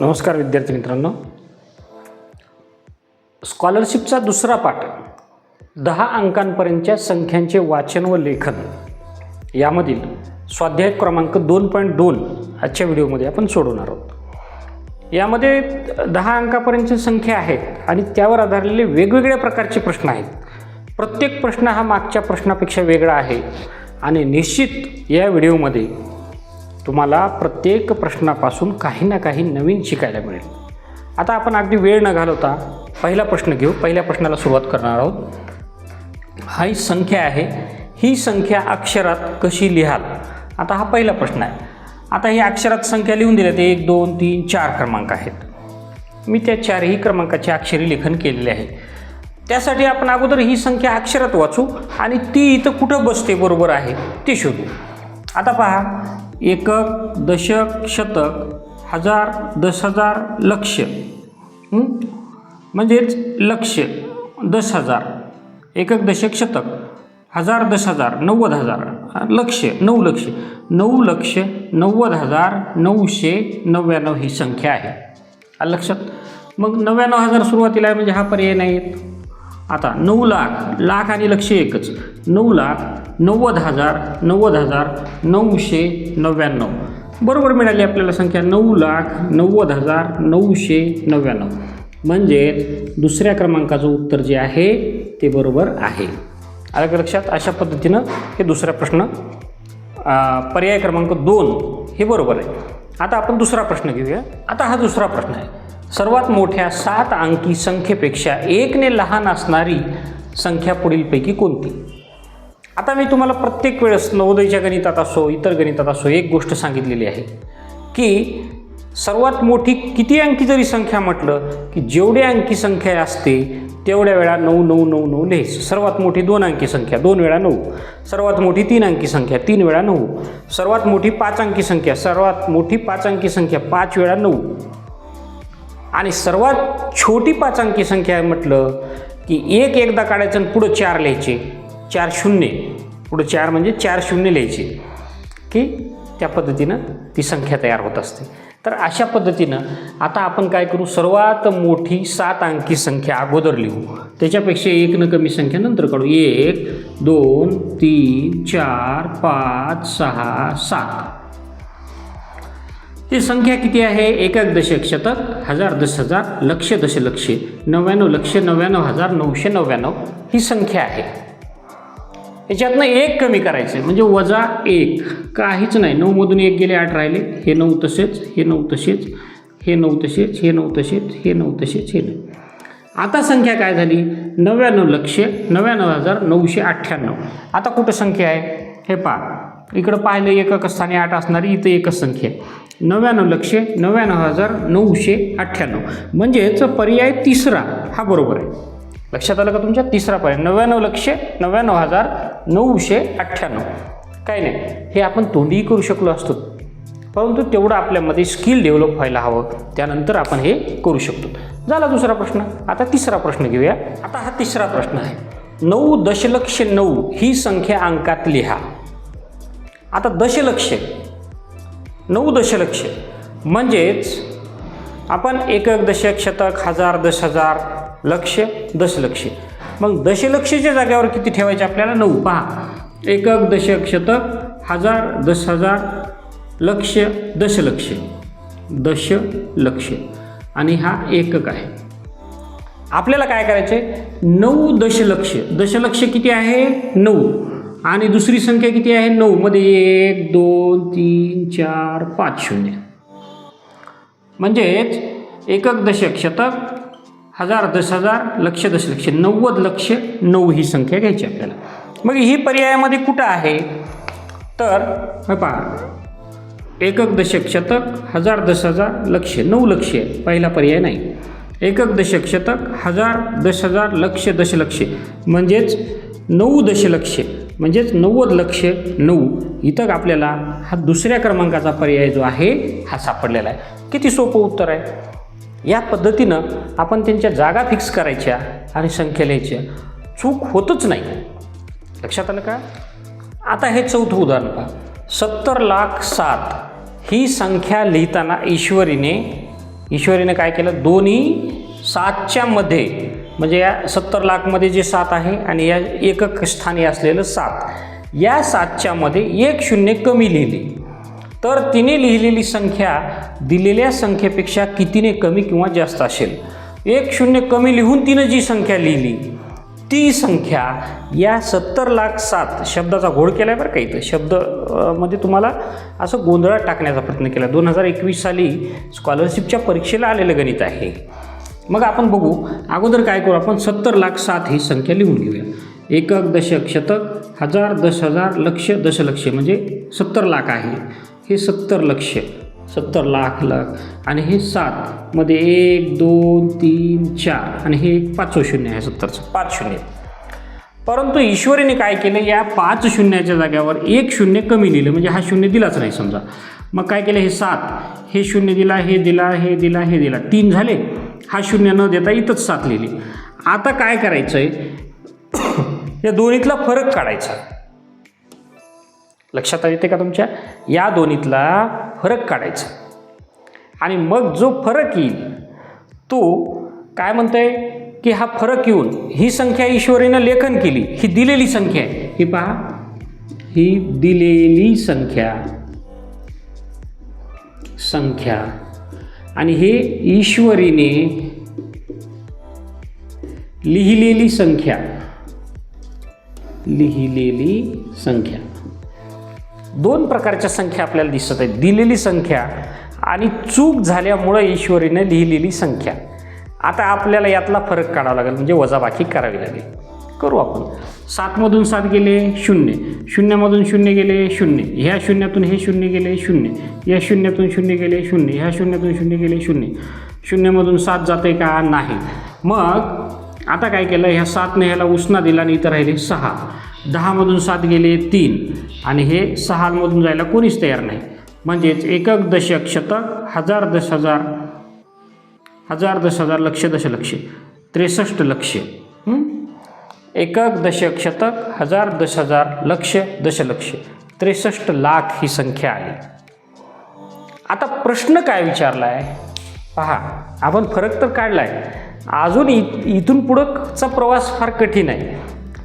नमस्कार विद्यार्थी मित्रांनो. स्कॉलरशिपचा दुसरा पाठ दहा अंकांपर्यंतच्या संख्यांचे वाचन व लेखन. यामधील स्वाध्याय क्रमांक दोन पॉईंट दोन आजच्या व्हिडिओमध्ये आपण सोडवणार आहोत. यामध्ये दहा अंकापर्यंतच्या संख्या आहेत आणि त्यावर आधारलेले वेगवेगळ्या प्रकारचे प्रश्न आहेत. प्रत्येक प्रश्न हा मागच्या प्रश्नापेक्षा वेगळा आहे आणि निश्चित या व्हिडिओमध्ये तुम्हाला प्रत्येक प्रश्नापासून काही ना काही नवीन शिकायला मिळेल. आता आपण अगदी वेळ न घालवता पहिला प्रश्न घेऊ. पहिल्या प्रश्नाला सुरुवात करणार आहोत. हा ही संख्या आहे. ही संख्या अक्षरात कशी लिहाल? आता हा पहिला प्रश्न आहे. आता ही अक्षरात संख्या लिहून दिल्या ते एक दोन तीन चार क्रमांक आहेत. मी त्या चारही क्रमांकाचे अक्षरी लेखन केलेले आहे. त्यासाठी आपण अगोदर ही संख्या अक्षरात वाचू आणि ती इथं कुठं बसते बरोबर आहे ते शोधू. आता पहा एकक दशक शतक हजार दस हजार लक्ष म्हणजेच लक्ष. दस हजार एकक दशक शतक. हजार दस हजार नव्वद हजार. लक्ष नऊ लक्ष. नऊ लक्ष नव्वद हजार नऊशे नव्याण्णव ही संख्या आहे. लक्षात? मग नव्याण्णव हजार सुरुवातीला आहे म्हणजे हा पर्याय नाही येत आता नऊ लाख लाख आणि लक्ष एकच. नऊ लाख नव्वद हजार नव्वद हजार नऊशे नव्याण्णव. बरोबर मिळाली आपल्याला संख्या नऊ लाख नव्वद हजार नऊशे नव्याण्णव. म्हणजे दुसऱ्या क्रमांकाचं उत्तर जे आहे ते बरोबर आहे. आलं का लक्षात? अशा पद्धतीनं हे दुसरा प्रश्न पर्याय क्रमांक दोन हे बरोबर आहे. आता आपण दुसरा प्रश्न घेऊया. आता हा दुसरा प्रश्न आहे. सर्वात मोठ्या सात अंकी संख्येपेक्षा एकने लहान असणारी संख्या पुढीलपैकी कोणती? आता मी तुम्हाला प्रत्येक वेळेस नवोदयच्या गणितात असो इतर गणितात असो एक गोष्ट सांगितलेली आहे की सर्वात मोठी किती अंकी जरी संख्या म्हटलं की जेवढे अंकी संख्या असते तेवढ्या वेळा नऊ नऊ नऊ नऊ लिहायचं सर्वात मोठी दोन अंकी संख्या दोन वेळा नऊ. सर्वात मोठी तीन अंकी संख्या तीन वेळा नऊ. सर्वात मोठी पाच अंकी संख्या सर्वात मोठी पाच अंकी संख्या पाच वेळा नऊ. आणि सर्वात छोटी पाच अंकी संख्या म्हटलं की एक एकदा काढायचं आणि पुढं चार लिहायचे. चार शून्य. पुढं चार म्हणजे चार शून्य लिहायचे. की त्या पद्धतीनं ती संख्या तयार होत असते. तर अशा पद्धतीनं आता आपण काय करू? सर्वात मोठी सात अंकी संख्या अगोदर लिहू. त्याच्यापेक्षा एक न कमी संख्या नंतर काढू. एक दोन तीन चार पाच सहा सात. ही संख्या किती आहे? एकक दशक शतक हजार दस हजार लक्ष दशलक्ष नव्याण्णव लक्ष नव्याण्णव हजार नऊशे नव्याण्णव ही संख्या आहे. याच्यातनं एक कमी करायचं म्हणजे वजा एक. काहीच नाही. नऊमधून एक गेले आठ राहिले. हे नऊ तसेच हे नऊ तसेच हे नऊ तसेच हे नऊ तसेच हे नऊ तसेच हे नऊ. आता संख्या काय झाली? नव्याण्णव लक्ष नव्याण्णव हजार नऊशे अठ्ठ्याण्णव. आता कुठं संख्या आहे? हे पहा. इकडं पाहिलं एकक स्थानी आठ असणारी इथं एकच संख्या आहे. नव्याण्णव लक्ष नव्याण्णव हजार नऊशे अठ्ठ्याण्णव. म्हणजेच पर्याय तिसरा हा बरोबर आहे. लक्षात आलं का तुमच्या? तिसरा पर्याय. नव्याण्णव लक्ष नव्याण्णव हजार नऊशे अठ्ठ्याण्णव. काय नाही. हे आपण तोंडीही करू शकलो असतो. परंतु तेवढं आपल्यामध्ये स्किल डेव्हलप व्हायला हवं. त्यानंतर आपण हे करू शकतो. झाला दुसरा प्रश्न. आता तिसरा प्रश्न घेऊया. आता हा तिसरा प्रश्न आहे. नऊ दशलक्ष नऊ ही संख्या अंकात लिहा. आता दशलक्ष. नऊ दशलक्ष. म्हणजेच आपण एकक दशक शतक हजार दश हजार लक्ष दशलक्ष. मग दशलक्षच्या जाग्यावर किती ठेवायचे आपल्याला? नऊ. पहा. एकक दशक शतक हजार दश हजार लक्ष दशलक्ष. दशलक्ष. आणि हा एकक आहे. आपल्याला काय करायचे नऊ दशलक्ष. दशलक्ष किती आहे? नऊ. आणि दुसरी संख्या किती आहे? नऊमध्ये एक दोन तीन चार पाच शून्य. म्हणजेच एकक दशक शतक हजार दस हजार लक्ष दशलक्ष नव्वद लक्ष नऊ ही संख्या घ्यायची आपल्याला. मग ही पर्यायामध्ये कुठं आहे? तर पहा. एकक दशक शतक हजार दस हजार लक्ष नऊ लक्ष. पहिला पर्याय नाही. एकक दशक शतक हजार दस हजार लक्ष दशलक्ष म्हणजेच नऊ दशलक्ष. म्हणजेच नव्वद लक्ष नऊ इथं आपल्याला हा दुसऱ्या क्रमांकाचा पर्याय जो आहे हा सापडलेला आहे. किती सोपं उत्तर आहे? या पद्धतीनं आपण त्यांच्या जागा फिक्स करायच्या आणि संख्या लिहायच्या. चूक होतच नाही. लक्षात आलं का? आता हे चौथं उदाहरण पहा. सत्तर लाख सात. ही संख्या लिहिताना ईश्वरीने ईश्वरीने काय केलं? दोन्ही सातच्या मध्ये म्हणजे या सत्तर लाखमध्ये जे सात आहे आणि या एकक स्थानी असलेलं सात या सातच्यामध्ये एक शून्य कमी लिहिली. तर तिने लिहिलेली संख्या दिलेल्या संख्येपेक्षा कितीने कमी किंवा जास्त असेल? एक शून्य कमी लिहून तिनं जी संख्या लिहिली ती संख्या या सत्तर लाख सात शब्दाचा घोड केला आहे बरं का इथं. शब्दमध्ये तुम्हाला असं गोंधळात टाकण्याचा प्रयत्न केला. दोन हजार एकवीस साली स्कॉलरशिपच्या परीक्षेला आलेलं गणित आहे. मग आपण बघू अगोदर काय करू आपण? सत्तर लाख सात ही संख्या लिहून घेऊया. एकक दशक शतक हजार दश हजार लक्ष दशलक्ष म्हणजे सत्तर लाख आहे. हे सत्तर लक्ष सत्तर लाख लाख आणि हे सात मध्ये एक दोन तीन चार आणि हे एक पाचवं शून्य आहे सत्तरचं. पाच शून्य. परंतु ईश्वरीने काय केलं? या पाच शून्याच्या जाग्यावर एक शून्य कमी लिहिलं. म्हणजे हा शून्य दिलाच नाही समजा. मग काय केलं? हे सात हे शून्य दिला हे दिला हे दिला हे दिला. तीन झाले. हा शून्य न देता इथंच साधलेली आता काय करायचं आहे या दोन्हीतला फरक काढायचा. लक्षात येते का तुमच्या? या दोन्हीतला फरक काढायचा. आणि मग जो फरक येईल तो काय म्हणतोय? की हा फरक येऊन ही संख्या ईश्वरीनं लेखन केली ही दिलेली संख्या आहे. ही पहा. ही दिलेली संख्या. संख्या. आणि हे ईश्वरीने लिहिलेली संख्या. लिहिलेली संख्या. दोन प्रकारच्या संख्या आपल्याला दिसत आहेत. दिलेली संख्या आणि चूक झाल्यामुळं ईश्वरीने लिहिलेली संख्या. आता आपल्याला यातला फरक काढावा लागेल म्हणजे वजाबाकी करावी लागेल. करू आपण. सातमधून सात गेले शून्य. शून्यामधून शून्य गेले शून्य. ह्या शून्यातून हे शून्य गेले शून्य. या शून्यातून शून्य गेले शून्य. ह्या शून्यातून शून्य गेले शून्य. शून्यमधून सात जाते का? नाही. मग आता काय केलं? ह्या सातने ह्याला उष्णा दिला आणि इथं राहिले सहा. दहामधून सात गेले तीन. आणि हे सहामधून जायला कोणीच तयार नाही. म्हणजेच एकक दशक शतक हजार दश हजार हजार दश हजार लक्ष दशलक्ष त्रेसष्ट लक्ष. एकक दशक शतक हजार दश हजार लक्ष दशलक्ष त्रेसष्ट लाख ही संख्या आली आता प्रश्न काय विचारला आहे पहा आपण फरक तर काढला आहे अजून इ इथून पुढंचा प्रवास फार कठीण आहे.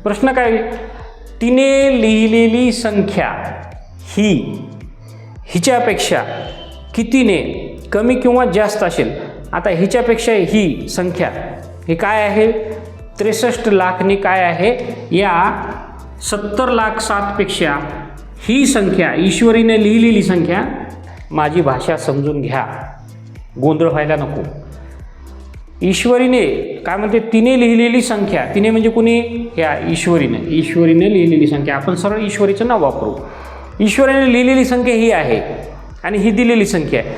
प्रश्न काय? तिने लिहिलेली संख्या ही हिच्यापेक्षा कितीने कमी किंवा जास्त असेल? आता हिच्यापेक्षा ही संख्या हे काय आहे? त्रेसष्ट लाखनी काय आहे? या सत्तर लाख सातपेक्षा ही संख्या ईश्वरीने लिहिलेली संख्या माझी भाषा समजून घ्या. गोंधळ व्हायला नको. ईश्वरीने काय म्हणते तिने लिहिलेली संख्या. तिने म्हणजे कुणी? ह्या ईश्वरीने. ईश्वरीने लिहिलेली संख्या. आपण सरळ ईश्वरीचं नाव वापरू. ईश्वरीने लिहिलेली संख्या ही आहे आणि ही दिलेली संख्या आहे.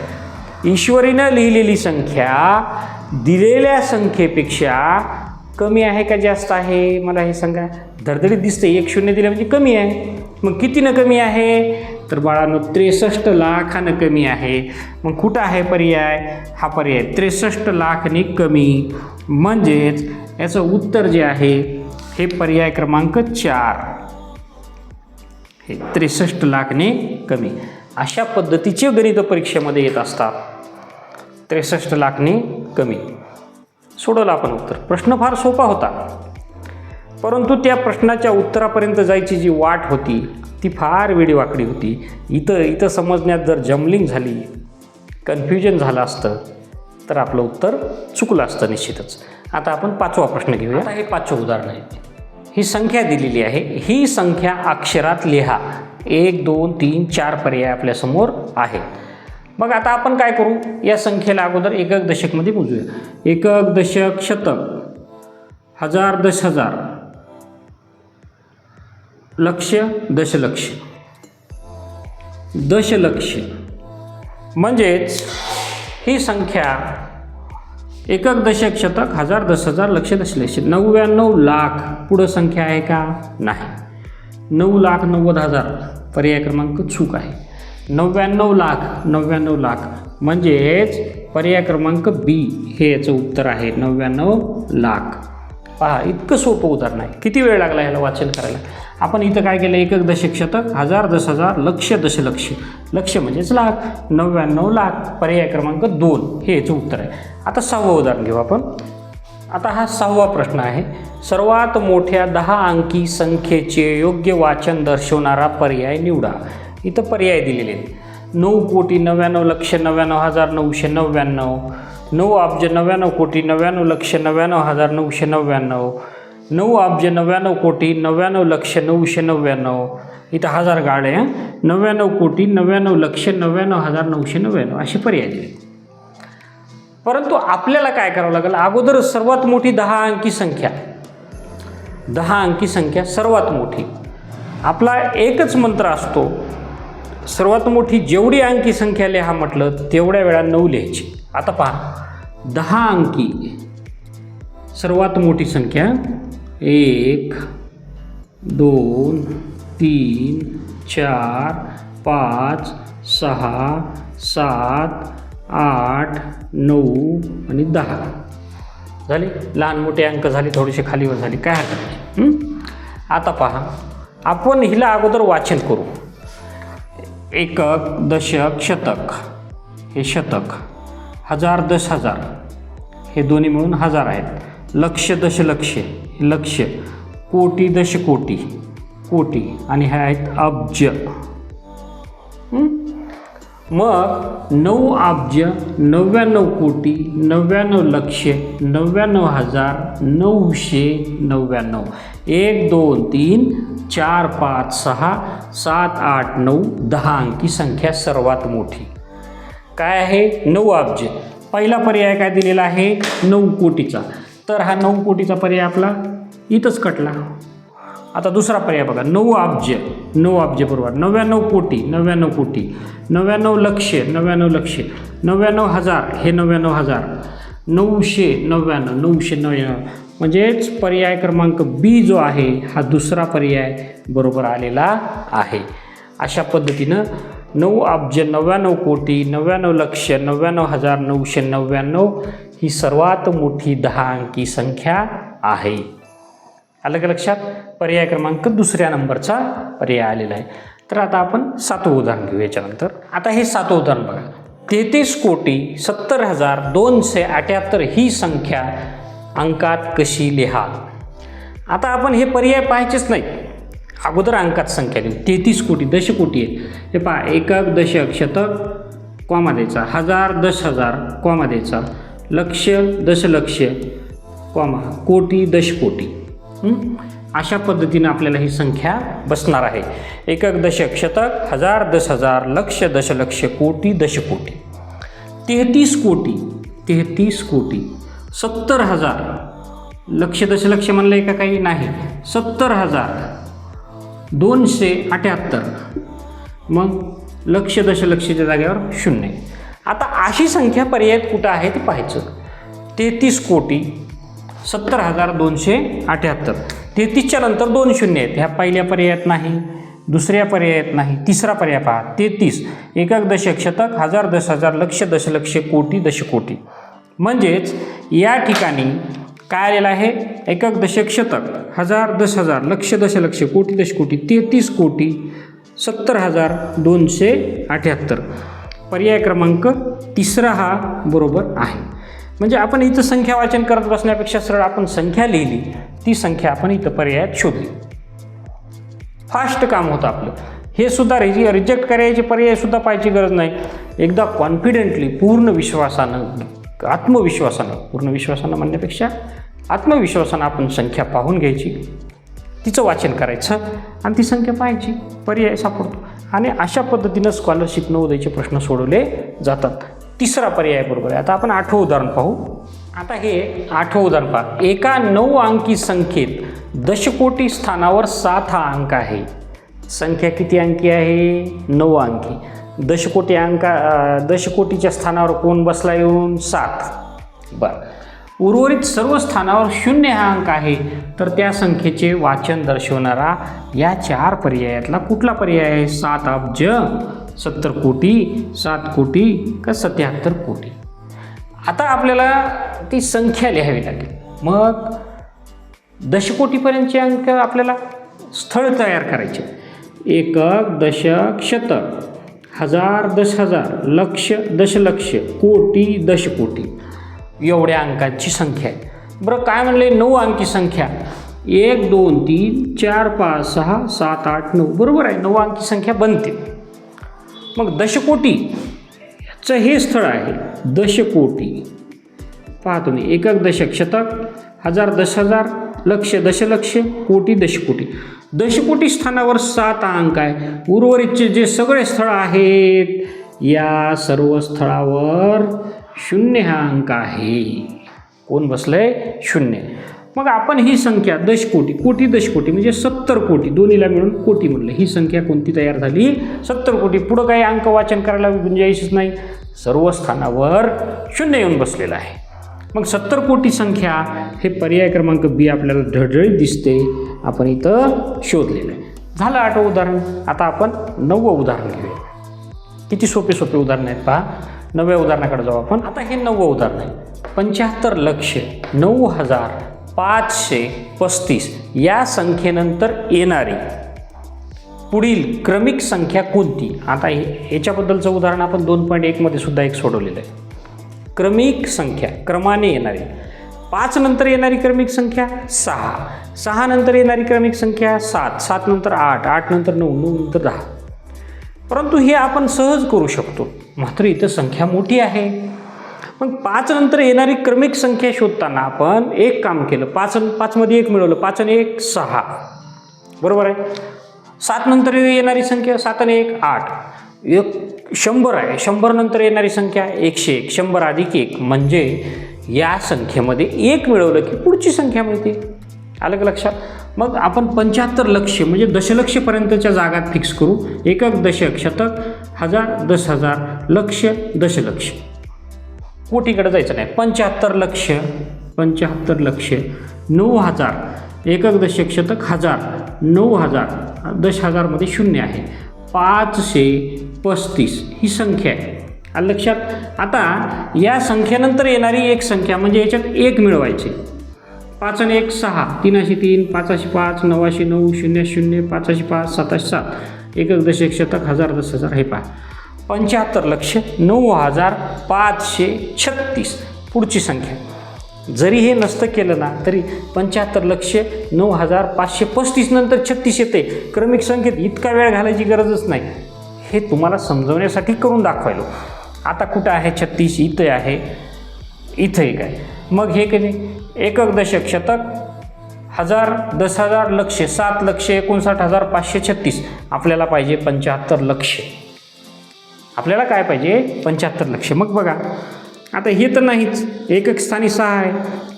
ईश्वरीनं लिहिलेली संख्या दिलेल्या संख्येपेक्षा कमी आहे का जास्त आहे? मला हे सांगा. धडधडीत दिसते एक शून्य दिलं म्हणजे कमी आहे. मग कितीनं कमी आहे? तर बाळांनो त्रेसष्ट लाखानं कमी आहे. मग कुठं आहे पर्याय? हा पर्याय त्रेसष्ट लाखने कमी. म्हणजेच याचं उत्तर जे आहे हे पर्याय क्रमांक चार. हे त्रेसष्ट लाखने कमी. अशा पद्धतीचे गणित परीक्षेमध्ये येत असतात. त्रेसष्ट लाखने कमी. सोडवलं आपण उत्तर. प्रश्न फार सोपा होता. परंतु त्या प्रश्नाच्या उत्तरापर्यंत जायची जी वाट होती ती फार वेडीवाकडी होती. इथं इथं समजण्यात जर जमलिंग झाली कन्फ्युजन झालं असतं तर आपलं उत्तर चुकलं असतं निश्चितच. आता आपण पाचवा प्रश्न घेऊया. आता हे पाचवं उदाहरण आहे. ही संख्या दिलेली आहे. ही संख्या अक्षरात लिहा. एक दोन तीन चार पर्याय आपल्यासमोर आहेत मग आता आपण काय करू? या संख्येला अगोदर एकक दशकमध्ये मोजूया एकक दशक शतक. हजार दश हजार. लक्ष दशलक्ष. दशलक्ष. म्हणजेच ही संख्या एकक दशक शतक हजार दस हजार लक्ष दशलक्ष. नव्याण्णव लाख पुढं संख्या आहे का? नाही. नऊ लाख नव्वद हजार पर्याय क्रमांक चूक आहे. नव्याण्णव लाख नव्याण्णव लाख. म्हणजेच पर्याय क्रमांक बी हे याचं उत्तर आहे नव्याण्णव लाख. पहा इतकं सोपं उदाहरण आहे. किती वेळ लागला याला वाचन करायला? आपण इथं काय केलं? एकक दशक शतक हजार दस हजार लक्ष दशलक्ष लक्ष म्हणजेच लाख. नव्याण्णव लाख पर्याय क्रमांक दोन. हे याचं उत्तर आहे. आता सहावं उदाहरण घेऊ आपण. आता हा सहावा प्रश्न आहे. सर्वात मोठ्या दहा अंकी संख्येचे योग्य वाचन दर्शवणारा पर्याय निवडा. इथं पर्याय दिलेले आहेत. नऊ कोटी नव्याण्णव लक्ष नव्याण्णव हजार नऊशे नव्याण्णव. नऊ अब्ज नव्याण्णव कोटी नव्याण्णव लक्ष नव्याण्णव हजार नऊशे नव्याण्णव. नऊ अब्ज नव्याण्णव कोटी नव्याण्णव लक्ष नऊशे नव्याण्णव. इथं हजार गाड्या नव्याण्णव कोटी नव्याण्णव लक्ष नव्याण्णव हजार नऊशे नव्याण्णव. असे पर्याय दिले परंतु आपल्याला काय करावं लागेल? अगोदर सर्वात मोठी दहा अंकी संख्या. दहा अंकी संख्या सर्वात मोठी. आपला एकच मंत्र असतो सर्वात मोठी जेवढी अंकी संख्या लिहा म्हटलं तेवढ्या वेळा नऊ लिहायची. आता पहा दहा अंकी. सर्वात मोठी संख्या एक दोन तीन चार पाच सहा सात आठ नऊ आणि दहा. झाले? लहान मोठे अंक झाले थोडेसे खालीवर झाले. काय हरकत नाही. आता पहा आपण हिला अगोदर वाचन करू. एकक दशक शतक. हे शतक. हजार दश हजार. हे दोन्ही मिळून हजार आहेत. लक्ष दशलक्ष. हे लक्ष. कोटी दशकोटी. कोटी. आणि हे आहेत अब्ज. हं? मग नऊ अब्ज नव्याण्णव कोटी नव्याण्णव लक्ष नव्याण्णव हजार नऊशे नव्याण्णव. एक दोन तीन चार पाच सहा सात आठ नऊ दहा अंकी संख्या सर्वात मोठी. काय आहे? नऊ अब्ज. पहिला पर्याय काय दिलेला आहे? नऊ कोटीचा. तर हा नऊ कोटीचा पर्याय आपला इथंच कटला. आता दुसरा पर्याय बघा. नऊ अब्ज. नऊ अब्ज बरोबर. नव्याण्णव कोटी. नव्याण्णव कोटी. नव्याण्णव लक्ष. नव्याण्णव लक्ष. नव्याण्णव हजार. हे नव्याण्णव हजार. नऊशे नव्याण्णव. नऊशे नव्याण्णव. म्हणजेच पर्याय क्रमांक बी जो आहे हा दुसरा पर्याय बरोबर आलेला आहे. अशा पद्धतीनं नऊ अब्ज नव्याण्णव कोटी नव्याण्णव लक्ष नव्याण्णव हजार नऊशे नव्याण्णव ही सर्वात मोठी दहा अंकी संख्या आहे. आलं का लक्षात? पर्याय क्रमांक दुसऱ्या नंबरचा पर्याय आलेला आहे. तर आता आपण सातवं उदाहरण घेऊ याच्यानंतर आता हे सातवं उदाहरण बघा. तेहतीस कोटी सत्तर हजार दोनशे अठ्याहत्तर ही संख्या अंकात कशी लिहा? आता आपण हे पर्याय पाहायचेच नाही. अगोदर अंकात संख्या लिहू तेहतीस कोटी दशकोटी आहे हे पहा एकक दशक शतक कॉमा द्यायचा. हजार दश हजार कॉमा द्यायचा. लक्ष दशलक्ष कॉमा. कोटी दशकोटी अशा पद्धतीनं आपल्याला ही संख्या बसणार आहे. एकक दशक शतक हजार दस हजार लक्ष दशलक्ष कोटी दशकोटी. तेहतीस कोटी तेहतीस कोटी. सत्तर हजार. लक्ष दशलक्ष म्हणलं आहे का काही? नाही. सत्तर हजार. दोनशे अठ्याहत्तर. मग लक्ष दशलक्षच्या जागेवर शून्य. आता अशी संख्या पर्यायात कुठं आहे ते पाहायचं. तेहतीस कोटी सत्तर हजार दोनशे अठ्याहत्तर. तेहतीसच्या नंतर दोन शून्य आहेत. ह्या पहिल्या पर्यायात नाही दुसऱ्या पर्यायात नाही तिसरा पर्याय पहा. तेहतीस एकक दशक शतक हजार दश हजार लक्ष दशलक्ष कोटी दशकोटी. म्हणजेच या ठिकाणी काय आलेलं आहे एकक दशक शतक हजार दश हजार लक्ष दशलक्ष कोटी दशकोटी तेहतीस कोटी सत्तर हजार दोनशे अठ्याहत्तर. पर्याय क्रमांक तिसरा हा बरोबर आहे. म्हणजे आपण इथं संख्या वाचन करत बसण्यापेक्षा सरळ आपण संख्या लिहिली. ती संख्या आपण इथं पर्यायात शोधली. फास्ट काम होतं आपलं. हे सुद्धा रिजे रिजेक्ट करायचे पर्यायसुद्धा पाहायची गरज नाही. एकदा कॉन्फिडेंटली पूर्ण विश्वासानं आत्मविश्वासानं पूर्ण विश्वासानं म्हणण्यापेक्षा आत्मविश्वासानं आपण संख्या पाहून घ्यायची. तिचं वाचन करायचं आणि ती संख्या पाहायची. पर्याय सापडतो. आणि अशा पद्धतीनं स्कॉलरशिप नवोदयचे प्रश्न सोडवले जातात. तिसरा पर्याय बरोबर आहे. आता आपण आठवं उदाहरण पाहू. आता हे आठवं उदाहरण पहा. एका नऊ अंकी संख्येत दशकोटी स्थानावर सात हा अंक आहे. संख्या किती अंकी आहे? नऊ अंकी. दशकोटी अंका दशकोटीच्या स्थानावर कोण बसला येऊन? सात. बरं. उर्वरित सर्व स्थानावर शून्य हा अंक आहे. तर त्या संख्येचे वाचन दर्शवणारा या चार पर्यायातला कुठला पर्याय आहे? सात अब्ज सत्तर कोटी सात कोटी का सत्याहत्तर कोटी? आता आपल्याला ती संख्या लिहावी लागेल. मग दशकोटीपर्यंतचे अंक आपल्याला स्थळ तयार करायचे. एकक दशक शतक. हजार दश हजार लक्ष दशलक्ष कोटी दशकोटी. एवढ्या अंकांची संख्या आहे. बरं काय म्हणले? नऊ अंकी संख्या. एक दोन तीन चार पाच सहा सात आठ नऊ. बरोबर आहे. नऊ अंकी संख्या बनते. मग दशकोटी चं हे स्थळ आहे दशकोटी. पहा तुम्ही एकक दशक शतक हजार दश हजार लक्ष दशलक्ष कोटी दशकोटी दशकोटी स्थानावर सात अंक आहे. उर्वरितचे जे सगळे स्थळ आहेत या सर्व स्थळावर शून्य हा अंक आहे. कोण बसलंय? शून्य. मग आपण ही संख्या दशकोटी कोटी दशकोटी म्हणजे सत्तर कोटी दोन्हीला मिळून कोटी म्हणलं. ही संख्या कोणती तयार झाली? सत्तर कोटी. पुढं काही अंक वाचन करायला म्हणजे गुंजाईशच नाही. सर्व स्थानावर शून्य येऊन बसलेलं आहे. मग सत्तर कोटी संख्या हे पर्याय क्रमांक बी आपल्याला ढळढळीत दिसते. आपण इथं शोधलेलं आहे. झालं आठवं उदाहरण. आता आपण नववं उदाहरण घेऊया. किती सोपे सोपे उदाहरण आहेत पहा. नव्या उदाहरणाकडे जाऊ आपण. आता हे नववं उदाहरण आहे. पंच्याहत्तर लक्ष नऊ हजार पाचशे पस्तीस. या संख्येनंतर येणारी पुढील क्रमिक संख्या कोणती? आता हे याच्याबद्दलचं उदाहरण आपण दोन पॉईंट एकमध्ये सुद्धा एक सोडवलेलं आहे. क्रमिक संख्या क्रमाने येणारी. पाच नंतर येणारी क्रमिक संख्या सहा. सहा नंतर येणारी क्रमिक संख्या सात. सात नंतर आठ. आठ नंतर नऊ. नऊ नंतर दहा. परंतु हे आपण सहज करू शकतो. मात्र इथं संख्या मोठी आहे. मग पाच नंतर येणारी क्रमिक संख्या शोधताना आपण एक काम केलं. पाच पाचमध्ये एक मिळवलं. पाच आणि एक सहा. बरोबर आहे? सात नंतर येणारी संख्या सात आणि एक आठ. एक शंभर आहे. शंभर नंतर येणारी संख्या एकशे एक. शंभर अधिक एक म्हणजे या संख्येमध्ये एक मिळवलं की पुढची संख्या मिळते. आलं का लक्षात? मग आपण पंच्याहत्तर लक्ष म्हणजे दशलक्षपर्यंतच्या जागात फिक्स करू. एकक दशक शतक हजार दस हजार लक्ष दशलक्ष. कोटीकडे जायचं नाही. पंच्याहत्तर लक्ष. पंच्याहत्तर लक्ष. नऊ हजार. एकक दशक शतक हजार. नऊ हजार. दश हजारमध्ये शून्य आहे. पाचशे पस्तीस ही संख्या आहे. लक्षात? आता या संख्येनंतर येणारी एक संख्या म्हणजे याच्यात एक मिळवायची. पाच आणि एक सहा. तीनाशे तीन पाचाशे पाच नऊशे नऊ शून्य शून्य पाचशे पाच सातशे सात. एकक दशक शतक हजार दस हजार. हे पहा. पंच्याहत्तर लक्ष नऊ हजार पाचशे छत्तीस. पुढची संख्या. जरी हे नसतं केलं ना तरी पंच्याहत्तर लक्ष नऊ हजार पाचशे पस्तीस नंतर छत्तीस येते. क्रमिक संख्येत इतका वेळ घालायची गरजच नाही. हे तुम्हाला समजवण्यासाठी करून दाखवायलो. आता कुठं आहे छत्तीस? इथं आहे. इथे एक आहे मग हे कधी? एकक दशक शतक हजार दस हजार लक्ष सात लक्ष एकोणसाठ हजार पाचशे छत्तीस. आपल्याला पाहिजे पंच्याहत्तर लक्ष. आपल्याला काय पाहिजे? पंच्याहत्तर लक्ष. मग बघा. आता हे तर नाहीच. एकक स्थानी सहा आहे.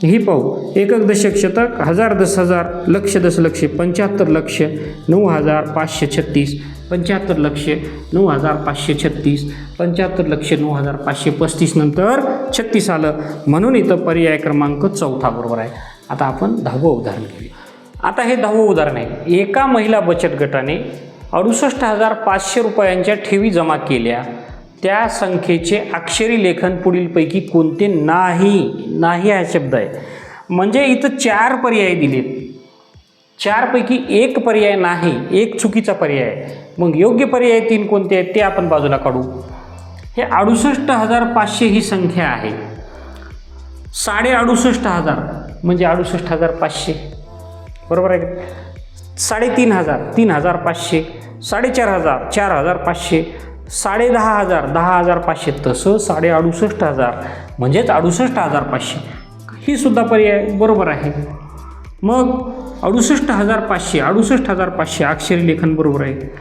ही पाहू. एकक दशक शतक हजार दस हजार लक्ष दशलक्ष पंच्याहत्तर लक्ष नऊ हजार पाचशे छत्तीस पंच्याहत्तर लक्ष नऊ हजार पाचशे छत्तीस पंच्याहत्तर लक्ष नऊ हजार पाचशे पस्तीस नंतर छत्तीस आलं. म्हणून इथं पर्याय क्रमांक चौथा बरोबर आहे. आता आपण दहावं उदाहरण घेऊया. आता हे दहावं उदाहरण आहे. एका महिला बचत गटाने अडुसष्ट हजार पाचशे रुपयांच्या ठेवी जमा केल्या. त्या संख्येचे अक्षरी लेखन पुढीलपैकी कोणते? नाही. नाही हा शब्द आहे. म्हणजे इथं चार पर्याय दिलेत. चारपैकी एक पर्याय नाही एक चुकीचा पर्याय आहे. मग योग्य पर्याय तीन कोणते आहेत ते आपण बाजूला काढू. हे अडुसष्ट हजार पाचशे ही संख्या आहे. साडे अडुसष्ट हजार म्हणजे अडुसष्ट हजार पाचशे. बरोबर आहे साडेतीन हजार तीन हजार पाचशे. साडेचार हजार चार हजार पाचशे साडे दहा हजार दहा हजार पाचशे तसं साडे अडुसष्ट हजार म्हणजेच अडुसष्ट हजार पाचशे. ही सुद्धा पर्याय बरोबर आहे. मग अडुसष्ट हजार पाचशे अडुसष्ट हजार पाचशे अक्षरी लेखन बरोबर आहे.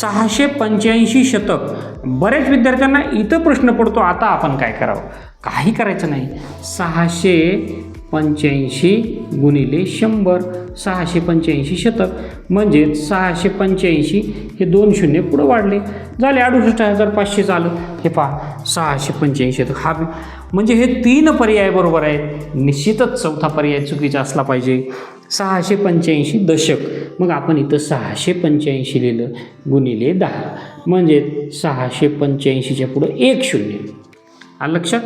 सहाशे पंच्याऐंशी शतक. बऱ्याच विद्यार्थ्यांना इथं प्रश्न पडतो आता आपण काय करावं? काही करायचं नाही. सहाशे पंच्याऐंशी गुणिले शंभर सहाशे पंच्याऐंशी शतक. म्हणजेच सहाशे पंच्याऐंशी हे दोन शून्य पुढं वाढले. झाले अडुसष्ट हजार पाचशे झालं. हे पहा सहाशे पंच्याऐंशी शतक. हा म्हणजे हे तीन पर्याय बरोबर आहेत. निश्चितच चौथा पर्याय चुकीचा असला पाहिजे. सहाशे पंच्याऐंशी दशक. मग आपण इथं सहाशे पंच्याऐंशी लिहिलं गुणिले दहा. म्हणजे सहाशे पंच्याऐंशीच्या पुढं एक शून्य. आ लक्षात?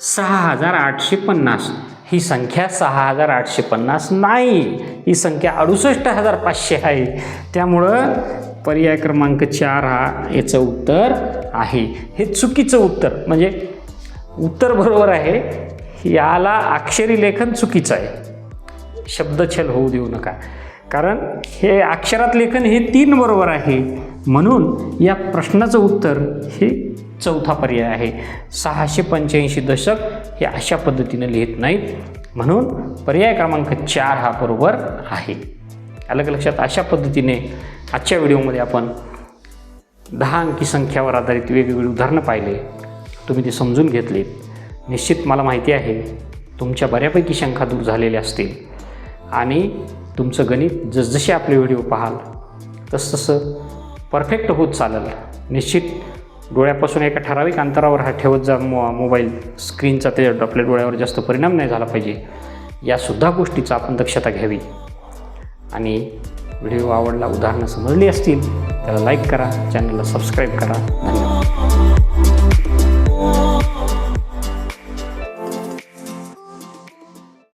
सहा हजार आठशे पन्नास. ही संख्या सहा हजार आठशे पन्नास नाही. ही संख्या अडुसष्ट हजार पाचशे आहे. त्यामुळं पर्याय क्रमांक चार हा याचं उत्तर आहे. हे चुकीचं उत्तर म्हणजे उत्तर बरोबर आहे. याला अक्षरी लेखन चुकीचं आहे. शब्दछल होऊ देऊ नका. कारण हे अक्षरात लेखन हे तीन बरोबर आहे. म्हणून या प्रश्नाचं उत्तर हे चौथा पर्याय आहे. सहाशे पंच्याऐंशी दशक हे अशा पद्धतीनं लिहित नाहीत. म्हणून पर्याय क्रमांक चार हा बरोबर आहे. अलग लक्षात? अशा पद्धतीने आजच्या व्हिडिओमध्ये आपण दहा अंकी संख्यावर आधारित वेगवेगळी उदाहरणं पाहिले. तुम्ही ते समजून घेतलीत निश्चित मला माहिती आहे तुमच्या बऱ्यापैकी शंका दूर झालेल्या असतील. आणि तुमचं गणित जसजसे आपले व्हिडिओ पाहाल तसतसं परफेक्ट होत चालेल. निश्चित डोळ्यापासून एका ठराविक अंतरावर हा ठेवत जा मो मोबाईल स्क्रीनचा ते आपल्या डोळ्यावर जास्त परिणाम नाही झाला पाहिजे. यासुद्धा गोष्टीचा आपण दक्षता घ्यावी. आणि व्हिडिओ आवडला उदाहरणं समजली असतील त्याला लाईक करा चॅनलला सबस्क्राईब करा. धन्यवाद.